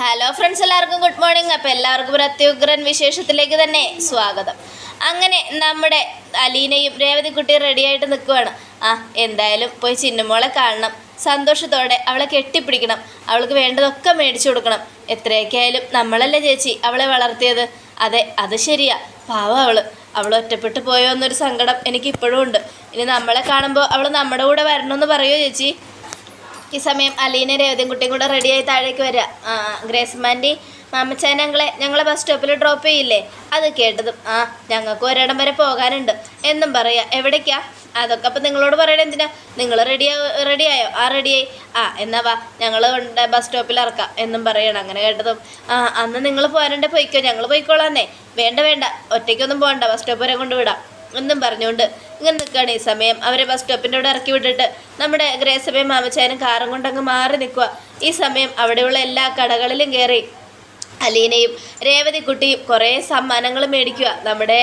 Hello friends എല്ലാവർക്കും good morning അപ്പോൾ എല്ലാവർക്കും പ്രത്യുഗ്രൻ വിശേഷത്തിലേക്ക് തന്നെ സ്വാഗതം. അങ്ങനെ നമ്മുടെ അലീനയും രേവതിക്കുട്ടിയും റെഡിയായിട്ട് നിൽക്കുവാണ്. ആ എന്തായാലും പോയി ചിന്നമോളെ കാണണം. സന്തോഷത്തോടെ അവളെ കെട്ടിപ്പിടിക്കണം. അവൾക്ക് വേണ്ടതൊക്കെ മേടിച്ചു കൊടുക്കണം. എത്രയൊക്കെയായാലും നമ്മളല്ലേ ചേച്ചി അവളെ വളർത്തിയത്. അതെ അത് ശരിയാ. പാവം അവൾ അവൾ ഒറ്റപ്പെട്ടു പോയോ എന്നൊരു സങ്കടം എനിക്കിപ്പോഴും ഉണ്ട്. ഇനി നമ്മളെ കാണുമ്പോൾ അവൾ നമ്മുടെ കൂടെ വരണമെന്ന് പറയുമോ ചേച്ചി? ഈ സമയം അലീന രേവതിയും കൂടെ റെഡിയായി താഴേക്ക് വരിക. ഗ്രേസ്മാന്റെ മാമച്ചാൻ ഞങ്ങളെ ഞങ്ങളെ ബസ് സ്റ്റോപ്പിൽ ഡ്രോപ്പ് ചെയ്യില്ലേ? അത് കേട്ടതും ആ ഞങ്ങൾക്ക് ഒരിടം വരെ പോകാനുണ്ട്. എന്നും പറയാ എവിടേക്കാ? അതൊക്കെ അപ്പം നിങ്ങളോട് പറയണ എന്തിനാ? നിങ്ങൾ റെഡിയാ റെഡിയായോ ആ റെഡിയായി ആ എന്നാ വാ ഞങ്ങൾ ബസ് സ്റ്റോപ്പിൽ ഇറക്കാം. എന്നും പറയണം അങ്ങനെ കേട്ടതും. ആ അന്ന് നിങ്ങൾ പോരണ്ടേ പോയിക്കോ ഞങ്ങൾ പോയിക്കോളാന്നേ. വേണ്ട വേണ്ട ഒറ്റയ്ക്കൊന്നും പോകണ്ട ബസ് സ്റ്റോപ്പ് വരെ കൊണ്ടുവിടാം എന്നും പറഞ്ഞുകൊണ്ട് ഇങ്ങനെ നിൽക്കുകയാണ് ഈ സമയം. അവരെ ബസ് സ്റ്റോപ്പിന്റെ അവിടെ ഇറക്കി വിട്ടിട്ട് നമ്മുടെ ഗ്രേസഭയും മാമച്ചാനും കാറും കൊണ്ടങ്ങ് മാറി നിൽക്കുക. ഈ സമയം അവിടെയുള്ള എല്ലാ കടകളിലും കയറി അലീനയും രേവതിക്കുട്ടിയും കുറേ സമ്മാനങ്ങൾ മേടിക്കുക. നമ്മുടെ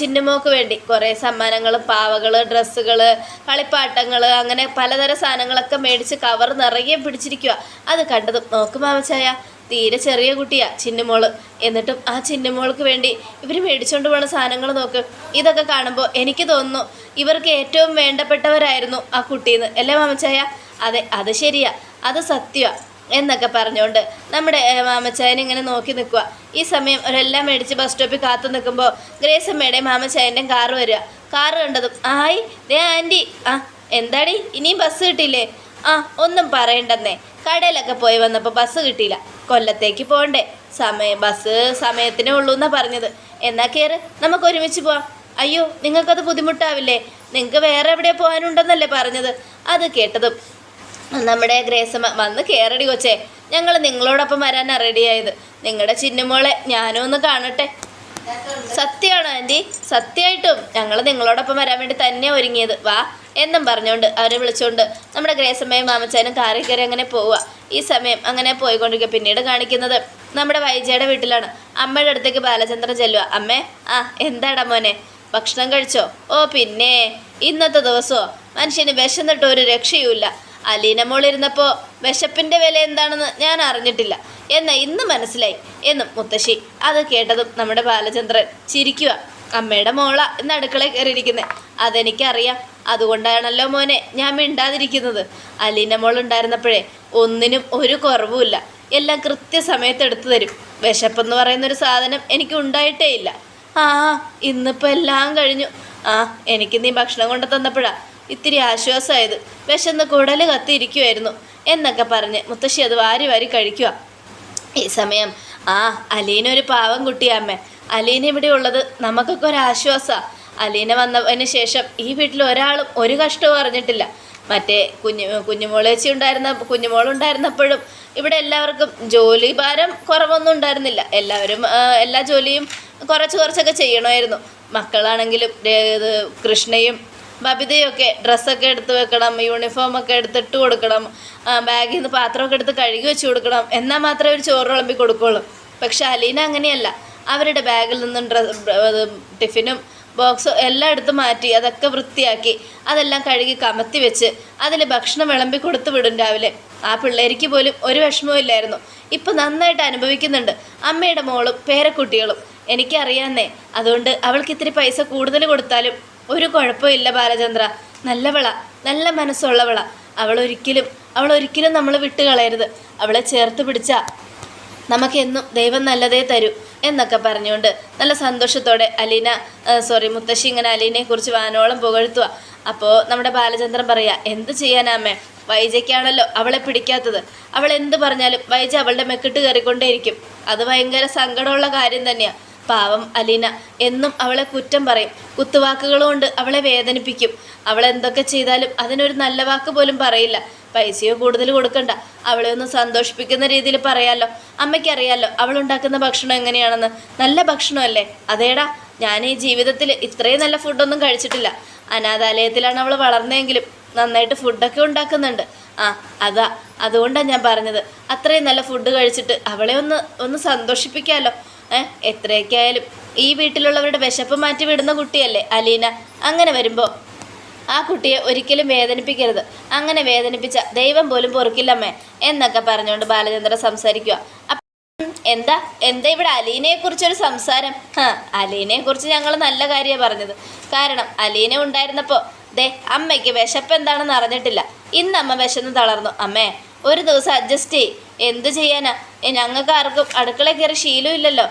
ചിന്നുമോക്ക് വേണ്ടി കുറേ സമ്മാനങ്ങൾ പാവകൾ ഡ്രസ്സുകൾ കളിപ്പാട്ടങ്ങൾ അങ്ങനെ പലതരം സാധനങ്ങളൊക്കെ മേടിച്ച് കവർ നിറയെ പിടിച്ചിരിക്കുക. അത് കണ്ടതും നോക്ക് മാമച്ചായ തീരെ ചെറിയ കുട്ടിയാ ചിന്നമോൾ. എന്നിട്ടും ആ ചിന്നമോൾക്ക് വേണ്ടി ഇവർ മേടിച്ചുകൊണ്ട് പോകുന്ന സാധനങ്ങൾ നോക്ക്. ഇതൊക്കെ കാണുമ്പോൾ എനിക്ക് തോന്നുന്നു ഇവർക്ക് ഏറ്റവും വേണ്ടപ്പെട്ടവരായിരുന്നു ആ കുട്ടീന്ന്. അല്ലേ മാമച്ചായ? അതെ അത് ശരിയാ. അത് സത്യമാ എന്നൊക്കെ പറഞ്ഞുകൊണ്ട് നമ്മുടെ മാമച്ചായനെ ഇങ്ങനെ നോക്കി നിൽക്കുക ഈ സമയം ഒരെല്ലാം മേടിച്ച് ബസ് സ്റ്റോപ്പിൽ കാത്തു നിൽക്കുമ്പോൾ ഗ്രേസമ്മയുടെയും മാമച്ചായന്റെയും കാറ് വരിക. കാറ് കണ്ടതും ആയി ദേ ആന്റി. ആ എന്താടി? ഇനിയും ബസ് കിട്ടിയില്ലേ? ആ ഒന്നും പറയണ്ടെന്നേ. കടയിലൊക്കെ പോയി വന്നപ്പോൾ ബസ് കിട്ടിയില്ല. കൊല്ലത്തേക്ക് പോകണ്ടേ സമയം ബസ് സമയത്തിനേ ഉള്ളൂ എന്നാ പറഞ്ഞത്. എന്നാ കയറ് നമുക്ക് ഒരുമിച്ച് പോവാം. അയ്യോ നിങ്ങൾക്കത് ബുദ്ധിമുട്ടാവില്ലേ? നിങ്ങൾക്ക് വേറെ എവിടെ പോകാനുണ്ടെന്നല്ലേ പറഞ്ഞത്. അത് കേട്ടതും നമ്മുടെ ഗ്രേസമ്മ വന്ന് കയറടി കൊച്ചേ. ഞങ്ങൾ നിങ്ങളോടൊപ്പം വരാനാണ് റെഡിയായത് നിങ്ങളുടെ ചിന്നുമോളെ ഞാനും ഒന്ന് കാണട്ടെ. സത്യമാണോ ആന്റി? സത്യമായിട്ടും ഞങ്ങൾ നിങ്ങളോടൊപ്പം വരാൻ വേണ്ടി തന്നെ ഒരുങ്ങിയത്. വാ എന്നും പറഞ്ഞുകൊണ്ട് അവരെ വിളിച്ചുകൊണ്ട് നമ്മുടെ ഗ്രേസമ്മയും മാമച്ചാനും കാറി കയറി അങ്ങനെ പോവുക. ഈ സമയം അങ്ങനെ പോയിക്കൊണ്ടിരിക്കുക. പിന്നീട് കാണിക്കുന്നത് നമ്മുടെ വൈജയുടെ വീട്ടിലാണ്. അമ്മയുടെ അടുത്തേക്ക് ബാലചന്ദ്രൻ ചെല്ലുക. അമ്മേ ആ എന്താടാ മോനെ? ഭക്ഷണം കഴിച്ചോ? ഓ പിന്നെ. ഇന്നത്തെ ദിവസമോ മനുഷ്യന് വിശന്നിട്ട് ഒരു രക്ഷയുമില്ല. അലീന മോൾ ഇരുന്നപ്പോൾ വിശപ്പിന്റെ വില എന്താണെന്ന് ഞാൻ അറിഞ്ഞിട്ടില്ല. എന്ന് ഇന്ന് മനസ്സിലായി. എന്നും മുത്തശ്ശി അത് കേട്ടതും നമ്മുടെ ബാലചന്ദ്രൻ ചിരിക്കുക അമ്മയുടെ മോള ഇന്ന് അടുക്കളയിൽ കയറിയിരിക്കുന്നത് അതെനിക്കറിയാം. അതുകൊണ്ടാണല്ലോ മോനെ ഞാൻ മിണ്ടാതിരിക്കുന്നത്. അലീന മോൾ ഉണ്ടായിരുന്നപ്പോഴേ ഒന്നിനും ഒരു കുറവുമില്ല എല്ലാം കൃത്യസമയത്ത് എടുത്തു തരും. വിശപ്പെന്ന് പറയുന്നൊരു സാധനം എനിക്ക് ഉണ്ടായിട്ടേ ഇല്ല. ആ ഇന്നിപ്പോൾ എല്ലാം കഴിഞ്ഞു. ആ എനിക്ക് നീ ഭക്ഷണം കൊണ്ട് തന്നപ്പോഴാ ഇത്തിരി ആശ്വാസമായത്. വിശന്ന് കുടൽ കത്തിയിരിക്കുമായിരുന്നു എന്നൊക്കെ പറഞ്ഞ് മുത്തശ്ശി അത് വാരി വാരി കഴിക്കുക. ഈ സമയം ആ അലീന ഒരു പാവം കുട്ടിയാമ്മേ അലീന ഇവിടെ ഉള്ളത് നമുക്കൊക്കെ ഒരു ആശ്വാസമാണ് അലീന വന്നതിന് ശേഷം ഈ വീട്ടിൽ ഒരാളും ഒരു കഷ്ടവും അറിഞ്ഞിട്ടില്ല. മറ്റേ കുഞ്ഞു കുഞ്ഞുമോളേച്ചി ഉണ്ടായിരുന്ന കുഞ്ഞുമോളുണ്ടായിരുന്നപ്പോഴും ഇവിടെ എല്ലാവർക്കും ജോലി ഭാരം കുറവൊന്നും ഉണ്ടായിരുന്നില്ല. എല്ലാവരും എല്ലാ ജോലിയും കുറച്ച് കുറച്ചൊക്കെ ചെയ്യണമായിരുന്നു. മക്കളാണെങ്കിലും കൃഷ്ണയും ബബിതയൊക്കെ ഡ്രസ്സൊക്കെ എടുത്ത് വെക്കണം യൂണിഫോമൊക്കെ എടുത്തിട്ട് കൊടുക്കണം ബാഗിൽ നിന്ന് പാത്രമൊക്കെ എടുത്ത് കഴുകി വെച്ച് കൊടുക്കണം. എന്നാൽ മാത്രമേ ഒരു ചോറ് വിളമ്പി കൊടുക്കുകയുള്ളൂ പക്ഷെ അലീന അങ്ങനെയല്ല. അവരുടെ ബാഗിൽ നിന്നും ഡ്രസ് ടിഫിനും ബോക്സും എല്ലാം എടുത്ത് മാറ്റി അതൊക്കെ വൃത്തിയാക്കി അതെല്ലാം കഴുകി കമത്തി വെച്ച് അതിൽ ഭക്ഷണം വിളമ്പി കൊടുത്തു വിടും രാവിലെ. ആ പിള്ളേർക്ക് പോലും ഒരു വിഷമവും ഇല്ലായിരുന്നു. ഇപ്പം നന്നായിട്ട് അനുഭവിക്കുന്നുണ്ട്. അമ്മയുടെ മോളും പേരക്കുട്ടികളും. എനിക്കറിയാന്നേ അതുകൊണ്ട് അവൾക്ക് ഇത്തിരി പൈസ കൂടുതൽ കൊടുത്താലും ഒരു കുഴപ്പമില്ല ബാലചന്ദ്ര. നല്ലവള. നല്ല മനസ്സുള്ളവള. അവൾ ഒരിക്കലും നമ്മൾ വിട്ടുകളയരുത് അവളെ ചേർത്ത് പിടിച്ച നമുക്കെന്നും ദൈവം നല്ലതേ തരൂ എന്നൊക്കെ പറഞ്ഞുകൊണ്ട് നല്ല സന്തോഷത്തോടെ അലീന സോറി മുത്തശ്ശി ഇങ്ങനെ അലീനയെ കുറിച്ച് വാനോളം പുകഴ്ത്തുക അപ്പോൾ നമ്മുടെ ബാലചന്ദ്രൻ പറയാ എന്ത് ചെയ്യാനാമേ വൈജയ്ക്കാണല്ലോ അവളെ പിടിക്കാത്തത്. അവൾ എന്ത് പറഞ്ഞാലും വൈജ അവളുടെ മെക്കിട്ട് കയറിക്കൊണ്ടേയിരിക്കും. അത് ഭയങ്കര സങ്കടമുള്ള കാര്യം തന്നെയാണ് പാവം അലീന എന്നും അവളെ കുറ്റം പറയും. കുത്തുവാക്കുകളുകൊണ്ട് അവളെ വേദനിപ്പിക്കും. അവൾ എന്തൊക്കെ ചെയ്താലും അതിനൊരു നല്ല വാക്ക് പോലും പറയില്ല. പൈസയോ കൂടുതൽ കൊടുക്കണ്ട. അവളെ ഒന്ന് സന്തോഷിപ്പിക്കുന്ന രീതിയിൽ പറയാമല്ലോ അമ്മയ്ക്കറിയാമല്ലോ അവൾ ഉണ്ടാക്കുന്ന ഭക്ഷണം എങ്ങനെയാണെന്ന്. നല്ല ഭക്ഷണമല്ലേ? അതേടാ ഞാൻ ഈ ജീവിതത്തിൽ ഇത്രയും നല്ല ഫുഡൊന്നും കഴിച്ചിട്ടില്ല. അനാഥാലയത്തിലാണ് അവൾ വളർന്നതെങ്കിലും നന്നായിട്ട് ഫുഡൊക്കെ ഉണ്ടാക്കുന്നുണ്ട്. ആ അതാ. അതുകൊണ്ടാണ് ഞാൻ പറഞ്ഞത്. അത്രയും നല്ല ഫുഡ് കഴിച്ചിട്ട് അവളെ ഒന്ന് ഒന്ന് സന്തോഷിപ്പിക്കാമല്ലോ ഏഹ് എത്രയൊക്കെ ഈ വീട്ടിലുള്ളവരുടെ വിശപ്പ് മാറ്റി വിടുന്ന കുട്ടിയല്ലേ അലീന. അങ്ങനെ വരുമ്പോൾ ആ കുട്ടിയെ ഒരിക്കലും വേദനിപ്പിക്കരുത്. അങ്ങനെ വേദനിപ്പിച്ച ദൈവം പോലും പൊറുക്കില്ലമ്മേ എന്നൊക്കെ പറഞ്ഞുകൊണ്ട് ബാലചന്ദ്ര സംസാരിക്കുക എന്താ? എന്താ ഇവിടെ അലീനയെ കുറിച്ചൊരു സംസാരം? അലീനയെ കുറിച്ച് ഞങ്ങൾ നല്ല കാര്യമാണ് പറഞ്ഞത്. കാരണം അലീന ഉണ്ടായിരുന്നപ്പോൾ ദേ അമ്മയ്ക്ക് വിശപ്പ് എന്താണെന്ന് അറിഞ്ഞിട്ടില്ല. ഇന്ന് അമ്മ വിശന്ന് തളർന്നു. അമ്മേ ഒരു ദിവസം അഡ്ജസ്റ്റ് ചെയ് എന്ത് ചെയ്യാനാ? ഞങ്ങൾക്ക് ആർക്കും അടുക്കള കയറി ശീലമില്ലല്ലോ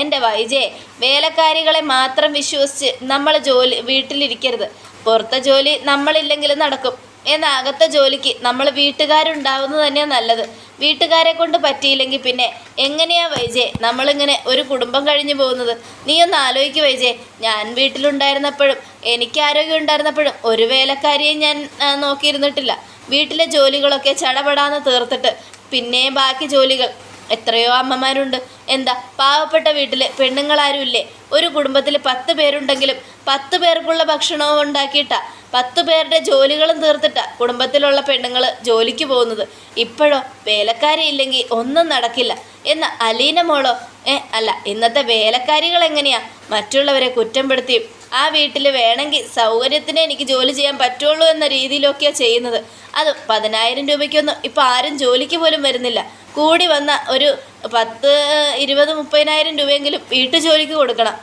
എന്റെ വൈജയെ വേലക്കാരികളെ മാത്രം വിശ്വസിച്ച് നമ്മൾ ജോലി വീട്ടിലിരിക്കരുത്. പുറത്തെ ജോലി നമ്മളില്ലെങ്കിലും നടക്കും. എന്നാൽ അകത്തെ ജോലിക്ക് നമ്മൾ വീട്ടുകാരുണ്ടാവുന്നത് തന്നെയാണ് നല്ലത്. വീട്ടുകാരെ കൊണ്ട് പറ്റിയില്ലെങ്കിൽ പിന്നെ എങ്ങനെയാ വൈജേ? നമ്മളിങ്ങനെ ഒരു കുടുംബം കഴിഞ്ഞു പോകുന്നത്? നീ ഒന്ന് ആലോചിക്ക് വൈജേ. ഞാൻ വീട്ടിലുണ്ടായിരുന്നപ്പോഴും എനിക്ക് ആരോഗ്യം ഉണ്ടായിരുന്നപ്പോഴും ഒരു വേലക്കാരിയെ ഞാൻ നോക്കിയിരുന്നിട്ടില്ല. വീട്ടിലെ ജോലികളൊക്കെ ചടപടാന്ന് തീർത്തിട്ട് പിന്നെ ബാക്കി ജോലികൾ. എത്രയോ അമ്മമാരുണ്ട്. എന്താ പാവപ്പെട്ട വീട്ടിലെ പെണ്ണുങ്ങളാരും ഇല്ലേ ഒരു കുടുംബത്തിൽ പത്ത് പേരുണ്ടെങ്കിലും പത്ത് പേർക്കുള്ള ഭക്ഷണവും ഉണ്ടാക്കിയിട്ടാ പത്ത് പേരുടെ ജോലികളും തീർത്തിട്ടാ കുടുംബത്തിലുള്ള പെണ്ണുങ്ങൾ ജോലിക്ക് പോകുന്നത്. ഇപ്പോഴോ വേലക്കാരി ഇല്ലെങ്കിൽ ഒന്നും നടക്കില്ല. എന്ന അലീന മോളോ? ഏ അല്ല ഇന്നത്തെ വേലക്കാരികൾ എങ്ങനെയാ മറ്റുള്ളവരെ കുറ്റപ്പെടുത്തിയും ആ വീട്ടിൽ വേണമെങ്കിൽ സൗകര്യത്തിന് എനിക്ക് ജോലി ചെയ്യാൻ പറ്റുള്ളൂ എന്ന രീതിയിലൊക്കെയാണ് ചെയ്യുന്നത്. അത് പതിനായിരം രൂപയ്ക്കൊന്നും ഇപ്പോൾ ആരും ജോലിക്ക് പോലും വരുന്നില്ല. കൂടി വന്ന ഒരു പത്ത് ഇരുപത് മുപ്പതിനായിരം രൂപയെങ്കിലും വീട്ടു ജോലിക്ക് കൊടുക്കണം.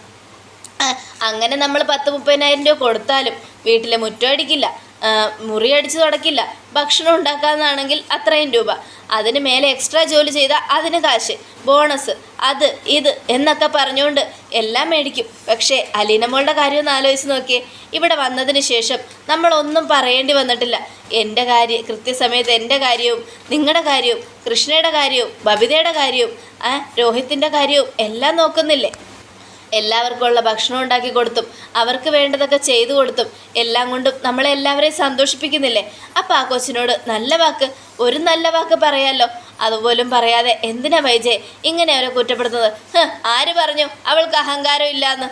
അങ്ങനെ നമ്മൾ പത്ത് മുപ്പതിനായിരം രൂപ കൊടുത്താലും വീട്ടിലെ മുറ്റം അടിക്കില്ല. ആ, മുറി അടിച്ച് തുടക്കില്ല. ഭക്ഷണം ഉണ്ടാക്കാമെന്നാണെങ്കിൽ അത്രയും രൂപ. അതിന് മേലെ എക്സ്ട്രാ ജോലി ചെയ്താൽ അതിന് കാശ്. ബോണസ് അത് ഇത് എന്നൊക്കെ പറഞ്ഞുകൊണ്ട് എല്ലാം മേടിക്കും. പക്ഷേ അലീനമോളുടെ കാര്യം ഒന്ന് ആലോചിച്ച് നോക്കിയേ. ഇവിടെ വന്നതിന് ശേഷം നമ്മളൊന്നും പറയേണ്ടി വന്നിട്ടില്ല. എന്റെ കാര്യം കൃത്യസമയത്ത് എന്റെ കാര്യവും നിങ്ങളുടെ കാര്യവും കൃഷ്ണയുടെ കാര്യവും ബബിതയുടെ കാര്യവും രോഹിത്തിന്റെ കാര്യവും എല്ലാം നോക്കുന്നില്ലേ? എല്ലാവർക്കും ഉള്ള ഭക്ഷണം ഉണ്ടാക്കി കൊടുത്തും അവർക്ക് വേണ്ടതൊക്കെ ചെയ്തു കൊടുത്തും എല്ലാം കൊണ്ടും നമ്മളെ എല്ലാവരെയും സന്തോഷിപ്പിക്കുന്നില്ലേ? അപ്പം ആ കൊച്ചിനോട് നല്ല വാക്ക് ഒരു നല്ല വാക്ക് പറയാമല്ലോ അതുപോലും പറയാതെ എന്തിനാ വൈജയ് ഇങ്ങനെ അവരെ കുറ്റപ്പെടുത്തുന്നത്? ആര് പറഞ്ഞു? അവൾക്ക് അഹങ്കാരം ഇല്ലാന്ന്.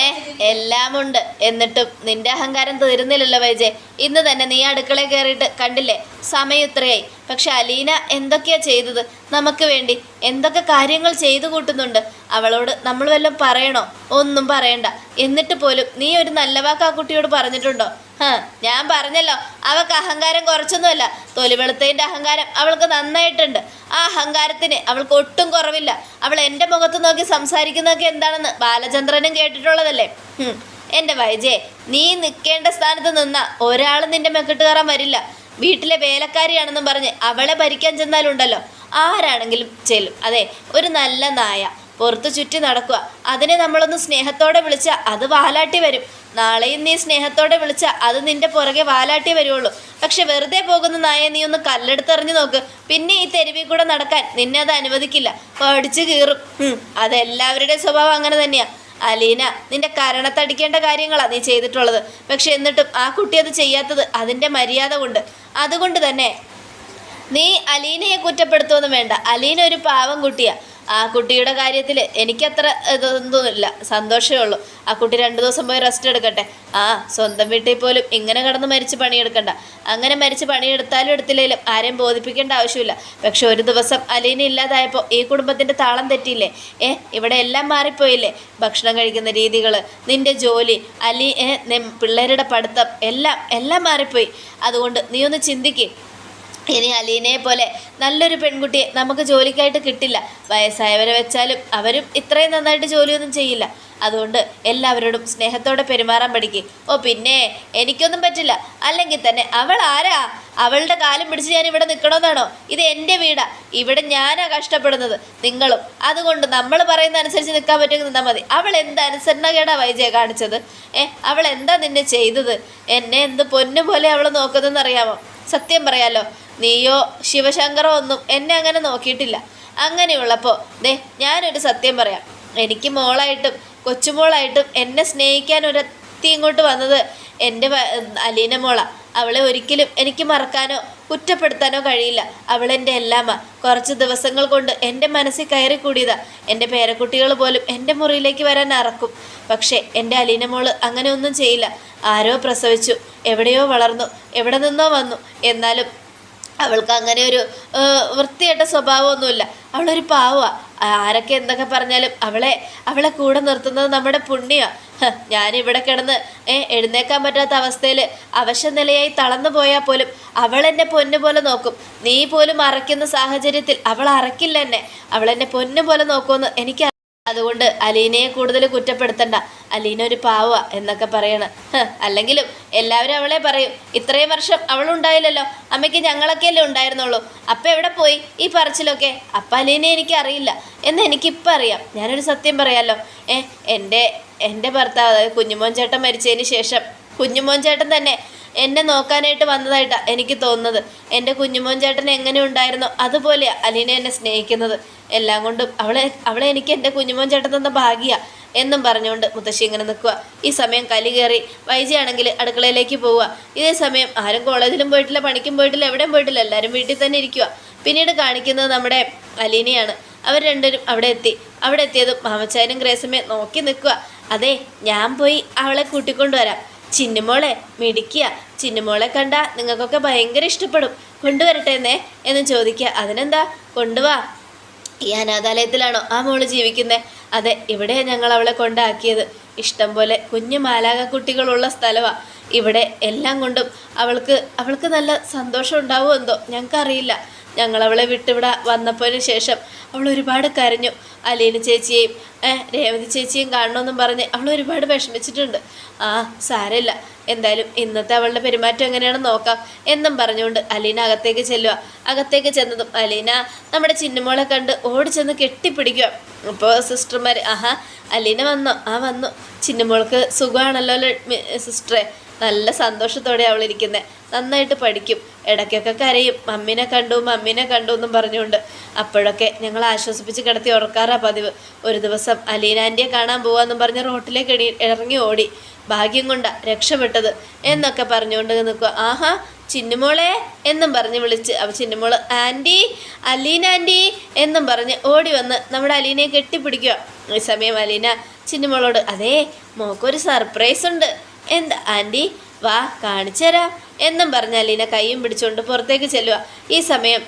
ഏ എല്ലാമുണ്ട് എന്നിട്ടും നിന്റെ അഹങ്കാരം തീരുന്നില്ലല്ലോ വൈജയ് ഇന്ന് തന്നെ നീ അടുക്കളയിൽ കയറിയിട്ട് കണ്ടില്ലേ? സമയം ഇത്രയായി. പക്ഷെ അലീന എന്തൊക്കെയാ ചെയ്തത്? നമുക്ക് വേണ്ടി എന്തൊക്കെ കാര്യങ്ങൾ ചെയ്തു കൂട്ടുന്നുണ്ട്? അവളോട് നമ്മൾ വല്ലതും പറയണോ? ഒന്നും പറയണ്ട. എന്നിട്ട് പോലും നീ ഒരു നല്ല വാക്ക് ആ കുട്ടിയോട് പറഞ്ഞിട്ടുണ്ടോ? ഹാ ഞാൻ പറഞ്ഞല്ലോ. അവൾക്ക് അഹങ്കാരം കുറച്ചൊന്നുമല്ല. തൊലിവെളുത്തതിന്റെ അഹങ്കാരം അവൾക്ക് നന്നായിട്ടുണ്ട്. ആ അഹങ്കാരത്തിന് അവൾക്ക് ഒട്ടും കുറവില്ല. അവൾ എന്റെ മുഖത്ത് നോക്കി സംസാരിക്കുന്നതൊക്കെ എന്താണെന്ന് ബാലചന്ദ്രനും കേട്ടിട്ടുള്ളതല്ലേ? എന്റെ വൈജയെ നീ നിൽക്കേണ്ട സ്ഥാനത്ത് നിന്ന ഒരാൾ നിന്റെ മെക്കിട്ട് കയറാൻ വരില്ല. വീട്ടിലെ വേലക്കാരിയാണെന്നും പറഞ്ഞ് അവളെ ഭരിക്കാൻ ചെന്നാലുണ്ടല്ലോ. ആരാണെങ്കിലും ചെല്ലും. അതെ ഒരു നല്ല നായ. പുറത്തു ചുറ്റി നടക്കുക. അതിനെ നമ്മളൊന്ന് സ്നേഹത്തോടെ വിളിച്ചാൽ അത് വാലാട്ടി വരും. നാളെയും നീ സ്നേഹത്തോടെ വിളിച്ചാൽ അത് നിന്റെ പുറകെ വാലാട്ടി വരുള്ളൂ പക്ഷെ വെറുതെ പോകുന്ന നായെ നീ ഒന്ന് കല്ലെടുത്തെറിഞ്ഞു നോക്ക്. പിന്നെ ഈ തെരുവിൽ കൂടെ നടക്കാൻ നിന്നെ അത് അനുവദിക്കില്ല. പഠിച്ചു കീറും. അതെല്ലാവരുടെയും സ്വഭാവം അങ്ങനെ തന്നെയാ. അലീന നിന്റെ കരണത്തടിക്കേണ്ട കാര്യങ്ങളാണ് നീ ചെയ്തിട്ടുള്ളത്. പക്ഷെ എന്നിട്ടും ആ കുട്ടി അത് ചെയ്യാത്തത് അതിന്റെ മര്യാദ കൊണ്ട് അതുകൊണ്ട് തന്നെ നീ അലീനയെ കുറ്റപ്പെടുത്തുമെന്ന് വേണ്ട. അലീന ഒരു പാവം കുട്ടിയാ. ആ കുട്ടിയുടെ കാര്യത്തിൽ എനിക്കത്ര ഇതൊന്നുമില്ല. സന്തോഷമേ ഉള്ളൂ. ആ കുട്ടി രണ്ട് ദിവസം പോയി റെസ്റ്റ് എടുക്കട്ടെ. ആ സ്വന്തം വീട്ടിൽ പോലും ഇങ്ങനെ കിടന്ന് മരിച്ച് പണിയെടുക്കണ്ട. അങ്ങനെ മരിച്ച് പണിയെടുത്താലും എടുത്തില്ലെങ്കിലും ആരെയും ബോധിപ്പിക്കേണ്ട ആവശ്യമില്ല. പക്ഷെ ഒരു ദിവസം അലീന ഇല്ലാതായപ്പോൾ ഈ കുടുംബത്തിന്റെ താളം തെറ്റിയില്ലേ? ഏ ഇവിടെ എല്ലാം മാറിപ്പോയില്ലേ? ഭക്ഷണം കഴിക്കുന്ന രീതികൾ നിന്റെ ജോലി അലീ പിള്ളേരുടെ പഠിത്തം എല്ലാം എല്ലാം മാറിപ്പോയി. അതുകൊണ്ട് നീ ഒന്ന് ചിന്തിക്ക്. ഇനി അലീനയെ പോലെ നല്ലൊരു പെൺകുട്ടിയെ നമുക്ക് ജോലിക്കായിട്ട് കിട്ടില്ല. വയസ്സായവരെ വെച്ചാലും അവരും ഇത്രയും നന്നായിട്ട് ജോലിയൊന്നും ചെയ്യില്ല. അതുകൊണ്ട് എല്ലാവരോടും സ്നേഹത്തോടെ പെരുമാറാൻ പഠിക്കുക ഓ പിന്നെ എനിക്കൊന്നും പറ്റില്ല. അല്ലെങ്കിൽ തന്നെ അവൾ ആരാ? അവളുടെ കാലം പിടിച്ച് ഞാൻ ഇവിടെ നിൽക്കണമെന്നാണോ ഇത് എന്റെ വീടാ. ഇവിടെ ഞാനാ കഷ്ടപ്പെടുന്നത്. നിങ്ങളും അതുകൊണ്ട് നമ്മൾ പറയുന്ന അനുസരിച്ച് നിൽക്കാൻ പറ്റുമെങ്കിൽ നിന്നാൽ മതി. അവൾ എന്ത് അനുസരണകേടാ വൈജയ കാണിച്ചത്? ഏ അവൾ എന്താ നിന്നെ ചെയ്തത്? എന്നെ എന്ത് പൊന്നു പോലെ അവൾ നോക്കുന്നതെന്ന് അറിയാമോ സത്യം പറയാലോ. നീയോ ശിവശങ്കറോ ഒന്നും എന്നെ അങ്ങനെ നോക്കിയിട്ടില്ല. അങ്ങനെയുള്ളപ്പോൾ ദേ ഞാനൊരു സത്യം പറയാം. എനിക്ക് മോളായിട്ടും കൊച്ചുമോളായിട്ടും എന്നെ സ്നേഹിക്കാൻ ഒരത്തി ഇങ്ങോട്ട് വന്നത് എന്റെ അലീന മോള. അവളെ ഒരിക്കലും എനിക്ക് മറക്കാനോ കുറ്റപ്പെടുത്താനോ കഴിയില്ല. അവളെന്റെ എല്ലാമ്മ കുറച്ച് ദിവസങ്ങൾ കൊണ്ട് എന്റെ മനസ്സിൽ കയറി കൂടിയതാ. എന്റെ പേരക്കുട്ടികൾ പോലും എന്റെ മുറിയിലേക്ക് വരാൻ അറക്കും. പക്ഷേ എന്റെ അലീന മോൾ അങ്ങനെ ഒന്നും ചെയ്യില്ല. ആരോ പ്രസവിച്ചു. എവിടെയോ വളർന്നു. എവിടെ നിന്നോ വന്നു. എന്നാലും അവൾക്ക് അങ്ങനെ ഒരു വൃത്തിയായിട്ട സ്വഭാവമൊന്നുമില്ല. അവളൊരു പാവമാണ് ആരൊക്കെ എന്തൊക്കെ പറഞ്ഞാലും അവളെ അവളെ കൂടെ നിർത്തുന്നത് നമ്മുടെ പുണ്യമാണ് ഞാനിവിടെ കിടന്ന് ഏ എഴുന്നേക്കാൻ പറ്റാത്ത അവസ്ഥയിൽ അവശനിലയായി തളർന്നു പോയാൽ പോലും അവൾ എന്നെ പൊന്നു പോലെ നോക്കും. നീ പോലും അറയ്ക്കുന്ന സാഹചര്യത്തിൽ അവൾ അറക്കില്ല എന്നെ. അവൾ എന്നെ പൊന്നു പോലെ നോക്കുമെന്ന് എനിക്ക് അതുകൊണ്ട് അലീനയെ കൂടുതൽ കുറ്റപ്പെടുത്തണ്ട. അലീന ഒരു പാവ എന്നൊക്കെ പറയണം. അല്ലെങ്കിലും എല്ലാവരും അവളെ പറയും. ഇത്രയും വർഷം അവളുണ്ടായില്ലല്ലോ. അമ്മയ്ക്ക് ഞങ്ങളൊക്കെയല്ലേ ഉണ്ടായിരുന്നുള്ളൂ. അപ്പം എവിടെ പോയി? ഈ പറച്ചിലൊക്കെ. അപ്പം അലീനെ എനിക്ക് അറിയില്ല. എന്ന് എനിക്കിപ്പം അറിയാം. ഞാനൊരു സത്യം പറയാമല്ലോ ഏ എന്റെ എന്റെ ഭർത്താവ് അതായത് കുഞ്ഞുമോൻ ചേട്ടൻ മരിച്ചതിന് ശേഷം കുഞ്ഞുമോൻ ചേട്ടൻ തന്നെ എന്നെ നോക്കാനായിട്ട് വന്നതായിട്ടാണ് എനിക്ക് തോന്നുന്നത്. എന്റെ കുഞ്ഞുമോൻ ചേട്ടൻ എങ്ങനെ ഉണ്ടായിരുന്നോ അതുപോലെയാണ് അലീന എന്നെ സ്നേഹിക്കുന്നത്. എല്ലാം കൊണ്ടും അവളെ അവളെ എനിക്ക് എന്റെ കുഞ്ഞുമോൻ ചേട്ടൻ തന്ന ഭാഗ്യ എന്നും പറഞ്ഞുകൊണ്ട് മുത്തശ്ശി ഇങ്ങനെ നിൽക്കുക ഈ സമയം കലി കയറി വൈജിയാണെങ്കിൽ അടുക്കളയിലേക്ക് പോവുക. ഇതേ സമയം ആരും കോളേജിലും പോയിട്ടില്ല പണിക്കും പോയിട്ടില്ല എവിടെയും പോയിട്ടില്ല. എല്ലാവരും വീട്ടിൽ തന്നെ ഇരിക്കുക പിന്നീട് കാണിക്കുന്നത് നമ്മുടെ അലീനയാണ്. അവർ രണ്ടുപേരും അവിടെ എത്തി. അവിടെ എത്തിയതും മാമച്ചായനും ഗ്രേസമ്മയും നോക്കി നിൽക്കുക അതെ ഞാൻ പോയി അവളെ കൂട്ടിക്കൊണ്ടുവരാം. ചിന്നുമോളെ മിടിക്കുക ചിന്നുമോളെ കണ്ട നിങ്ങൾക്കൊക്കെ ഭയങ്കര ഇഷ്ടപ്പെടും. കൊണ്ടുവരട്ടെ എന്നേ എന്ന് ചോദിക്കുക. അതിനെന്താ? കൊണ്ടുവാ. ഈ അനാഥാലയത്തിലാണോ ആ മോൾ ജീവിക്കുന്നത് അതെ ഇവിടെ ഞങ്ങൾ അവളെ കൊണ്ടാക്കിയത്. ഇഷ്ടം പോലെ കുഞ്ഞു മാലാക കുട്ടികളുള്ള സ്ഥലമാണ് ഇവിടെ എല്ലാം കൊണ്ടും അവൾക്ക് അവൾക്ക് നല്ല സന്തോഷം ഉണ്ടാവുമോ എന്തോ? ഞങ്ങൾക്കറിയില്ല. ഞങ്ങൾ അവളെ വിട്ടിവിടെ വന്നപ്പോഴതിന് ശേഷം അവൾ ഒരുപാട് കരഞ്ഞു. അലീന ചേച്ചിയെയും രേവതി ചേച്ചിയും കാണണമെന്നും പറഞ്ഞ് അവൾ ഒരുപാട് വിഷമിച്ചിട്ടുണ്ട്. ആ സാരമില്ല. എന്തായാലും ഇന്നത്തെ അവളുടെ പെരുമാറ്റം എങ്ങനെയാണെന്ന് നോക്കാം എന്നും പറഞ്ഞുകൊണ്ട് അലീന അകത്തേക്ക് ചെല്ലുക അകത്തേക്ക് ചെന്നതും അലീന നമ്മുടെ ചിന്നമോളെ കണ്ട് ഓടിച്ചെന്ന് കെട്ടിപ്പിടിക്കുക അപ്പോൾ സിസ്റ്റർമാർ ആഹാ അലീന വന്നോ? ആ വന്നു. ചിന്നമോൾക്ക് സുഖമാണല്ലോ സിസ്റ്ററെ. നല്ല സന്തോഷത്തോടെ അവൾ ഇരിക്കുന്നത് നന്നായിട്ട് പഠിക്കും. ഇടയ്ക്കൊക്കെ കരയും. മമ്മീനെ കണ്ടു മമ്മീനെ കണ്ടു എന്നും പറഞ്ഞുകൊണ്ട്. അപ്പോഴൊക്കെ ഞങ്ങൾ ആശ്വസിപ്പിച്ച് കിടത്തി ഉറക്കാറാ പതിവ്. ഒരു ദിവസം അലീനാന്റിയെ കാണാൻ പോവാന്നും പറഞ്ഞ് റോട്ടിലേക്ക് ഇടി ഇറങ്ങി ഓടി. ഭാഗ്യം കൊണ്ടാ രക്ഷപ്പെട്ടത് എന്നൊക്കെ പറഞ്ഞുകൊണ്ട് നിൽക്കുക ആഹാ ചിന്നുമോളെ എന്നും പറഞ്ഞ് വിളിച്ച്. അവ ചിന്നുമോൾ ആന്റി അലീനാന്റി എന്നും പറഞ്ഞ് ഓടി വന്ന് നമ്മുടെ അലീനയെ കെട്ടിപ്പിടിക്കുക ഈ സമയം അലീന ചിന്നുമോളോട് അതേ മോക്കൊരു സർപ്രൈസ് ഉണ്ട് എന്താ ആന്റി വാ കാണിച്ചു തരാം എന്നും പറഞ്ഞ് അലീന കൈയും പിടിച്ചുകൊണ്ട് പുറത്തേക്ക് ചെല്ലുക ഈ സമയം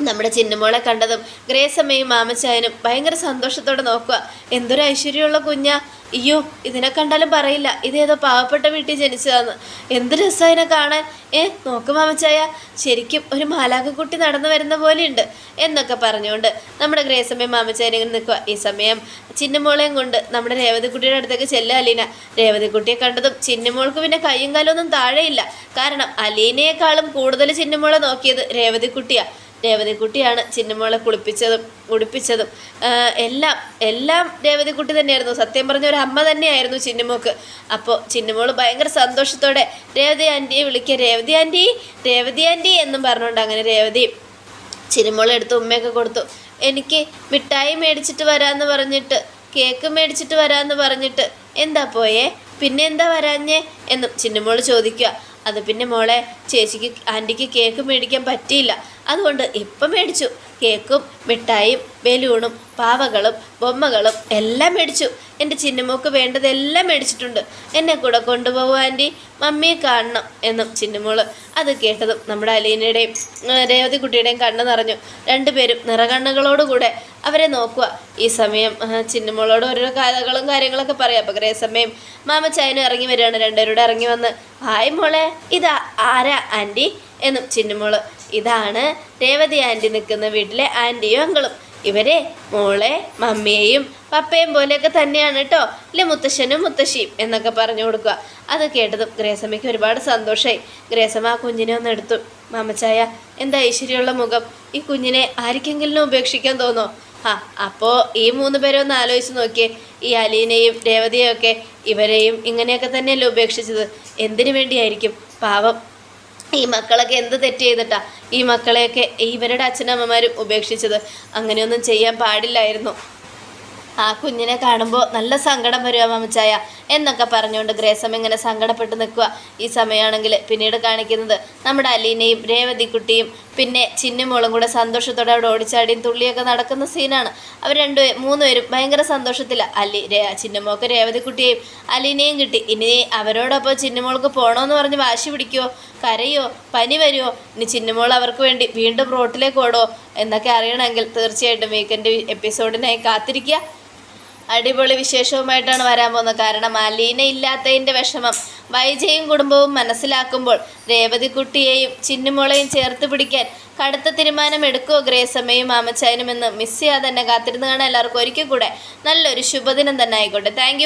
നമ്മുടെ ചിന്നമോളെ കണ്ടതും ഗ്രേസമ്മയും മാമച്ചായനും ഭയങ്കര സന്തോഷത്തോടെ നോക്കുക. എന്തൊരു ഐശ്വര്യമുള്ള കുഞ്ഞാ. അയ്യോ ഇതിനെ കണ്ടാലും പറയില്ല. ഇതേതോ പാവപ്പെട്ട വീട്ടിൽ ജനിച്ചതാന്ന്. എന്ത് രസമായിനെ കാണാൻ. ഏ നോക്ക് മാമച്ചായ. ശരിക്കും ഒരു മാലാഖക്കുട്ടി നടന്നു വരുന്ന പോലെയുണ്ട് എന്നൊക്കെ പറഞ്ഞുകൊണ്ട് നമ്മുടെ ഗ്രേസമ്മയും മാമച്ചായനും ഇങ്ങനെ നിൽക്കുക. ഈ സമയം ചിന്നമോളെയും കൊണ്ട് നമ്മുടെ രേവതിക്കുട്ടിയുടെ അടുത്തേക്ക് ചെല്ലുക അലീന. രേവതിക്കുട്ടിയെ കണ്ടതും ചിന്നമോൾക്ക് പിന്നെ കയ്യും കാലൊന്നും താഴെയില്ല. കാരണം അലീനയെക്കാളും കൂടുതൽ ചിന്നമോളെ നോക്കിയത് രേവതിക്കുട്ടിയാണ് രേവതിക്കുട്ടിയാണ് ചിന്നമോളെ കുളിപ്പിച്ചതും ഉടുപ്പിച്ചതും എല്ലാം എല്ലാം രേവതിക്കുട്ടി തന്നെയായിരുന്നു. സത്യം പറഞ്ഞ ഒരു അമ്മ തന്നെയായിരുന്നു ചിന്നമോക്ക്. അപ്പോൾ ചിന്നമോൾ ഭയങ്കര സന്തോഷത്തോടെ രേവതി ആന്റിയെ വിളിക്കുക രേവതി ആന്റി രേവതി ആന്റി എന്നും പറഞ്ഞുകൊണ്ട് അങ്ങനെ രേവതി ചിരുമോളെ എടുത്ത് ഉമ്മയൊക്കെ കൊടുത്തു. എനിക്ക് മിഠായി മേടിച്ചിട്ട് വരാമെന്ന് പറഞ്ഞിട്ട് കേക്ക് മേടിച്ചിട്ട് വരാമെന്ന് പറഞ്ഞിട്ട് എന്താ പോയേ? പിന്നെ എന്താ വരാഞ്ഞേ? എന്നും ചിന്നുമോൾ ചോദിക്കുക. അത് പിന്നെ മോളെ ചേച്ചിക്ക് ആന്റിക്ക് കേക്ക് മേടിക്കാൻ പറ്റിയില്ല. അതുകൊണ്ട് ഇപ്പം മേടിച്ചു. കേക്കും മിഠായും ബലൂണും പാവകളും ബൊമ്മകളും എല്ലാം മേടിച്ചു. എന്റെ ചിന്നമ്മക്ക് വേണ്ടതെല്ലാം മേടിച്ചിട്ടുണ്ട്. എന്നെ കൂടെ കൊണ്ടുപോകും ആന്റി. മമ്മിയെ കാണണം എന്നും ചിന്നുമോൾ അത് കേട്ടതും നമ്മുടെ അലീനയുടെയും രേവതി കുട്ടിയുടെയും കണ്ണ് നിറഞ്ഞു. രണ്ടുപേരും നിറകണ്ണുകളോടുകൂടെ അവരെ നോക്കുക. ഈ സമയം ചിന്നമോളോട് ഓരോ കഥകളും കാര്യങ്ങളൊക്കെ പറയാം. അപ്പോൾ കുറേ സമയം മാമച്ചായനും ഇറങ്ങി വരികയാണ്. രണ്ടുപേരോട് ഇറങ്ങി വന്ന് ഹായ് മോളെ ഇതാ ആരാ? ആന്റി എന്നും ചിന്നുമോൾ. ഇതാണ് രേവതി ആന്റി നിൽക്കുന്ന വീട്ടിലെ ആന്റിയും അങ്കളും. ഇവരെ മോളെ മമ്മിയെയും പപ്പയും പോലെയൊക്കെ തന്നെയാണ് കേട്ടോ ഇല്ലേ മുത്തശ്ശനും മുത്തശ്ശിയും എന്നൊക്കെ പറഞ്ഞു കൊടുക്കുക. അത് കേട്ടതും ഗ്രേസമ്മയ്ക്ക് ഒരുപാട് സന്തോഷമായി ഗ്രേസമ്മ ആ കുഞ്ഞിനെ ഒന്ന് എടുത്തു. മാമച്ചായ എന്താ ഐശ്വര്യമുള്ള മുഖം? ഈ കുഞ്ഞിനെ ആർക്കെങ്കിലും ഉപേക്ഷിക്കാൻ തോന്നോ? ആ അപ്പോൾ ഈ മൂന്ന് പേരെ ഒന്ന് ആലോചിച്ച് നോക്കിയേ. ഈ അലീനയും രേവതിയെയും ഒക്കെ ഇവരെയും ഇങ്ങനെയൊക്കെ തന്നെയല്ലേ ഉപേക്ഷിച്ചത്? എന്തിനു വേണ്ടിയായിരിക്കും? പാവം. ഈ മക്കളൊക്കെ എന്ത് തെറ്റ് ചെയ്തിട്ടാ? ഈ മക്കളെയൊക്കെ ഇവരുടെ അച്ഛനമ്മമാരും ഉപേക്ഷിച്ചത്. അങ്ങനെയൊന്നും ചെയ്യാൻ പാടില്ലായിരുന്നു. ആ കുഞ്ഞിനെ കാണുമ്പോൾ നല്ല സങ്കടം വരുക മമ്മച്ചായ എന്നൊക്കെ പറഞ്ഞുകൊണ്ട് ഗ്രേസം ഇങ്ങനെ സങ്കടപ്പെട്ട് നിൽക്കുക. ഈ സമയമാണെങ്കിൽ പിന്നീട് കാണിക്കുന്നത് നമ്മുടെ അലീനയും രേവതിക്കുട്ടിയും പിന്നെ ചിന്നുമോളും കൂടെ സന്തോഷത്തോടെ അവിടെ ഓടിച്ചാടിയും തുള്ളിയൊക്കെ നടക്കുന്ന സീനാണ്. അവർ രണ്ടു മൂന്നുപേരും ഭയങ്കര സന്തോഷത്തിലാണ് അലി രേ ചിന്നുമോൾക്ക് രേവതിക്കുട്ടിയെയും അലീനയും കിട്ടി. ഇനി അവരോടൊപ്പം ചിന്നുമോൾക്ക് പോകണമെന്ന് പറഞ്ഞ് വാശി പിടിക്കുമോ കരയോ? പനി വരുമോ ഇനി ചിന്നുമോൾ അവർക്ക് വേണ്ടി വീണ്ടും റോട്ടിലേക്ക് ഓടോ എന്നൊക്കെ അറിയണമെങ്കിൽ തീർച്ചയായിട്ടും വീക്കെൻഡ് എപ്പിസോഡിനായി കാത്തിരിക്കുക. അടിപൊളി വിശേഷവുമായിട്ടാണ് വരാൻ പോകുന്നത്. കാരണം അലീന ഇല്ലാത്തതിന്റെ വിഷമം വൈജയും കുടുംബവും മനസ്സിലാക്കുമ്പോൾ രേവതിക്കുട്ടിയെയും ചിന്നുമോളെയും ചേർത്ത് പിടിക്കാൻ കടുത്ത തീരുമാനം എടുക്കുമോ ഗ്രേസമ്മയും മാമച്ചായനും എന്ന് മിസ് ചെയ്യാതെ തന്നെ കാത്തിരുന്ന് കാണാൻ എല്ലാവർക്കും ഒരിക്കൽ കൂടെ നല്ലൊരു ശുഭദിനം തന്നെ ആയിക്കോട്ടെ. താങ്ക്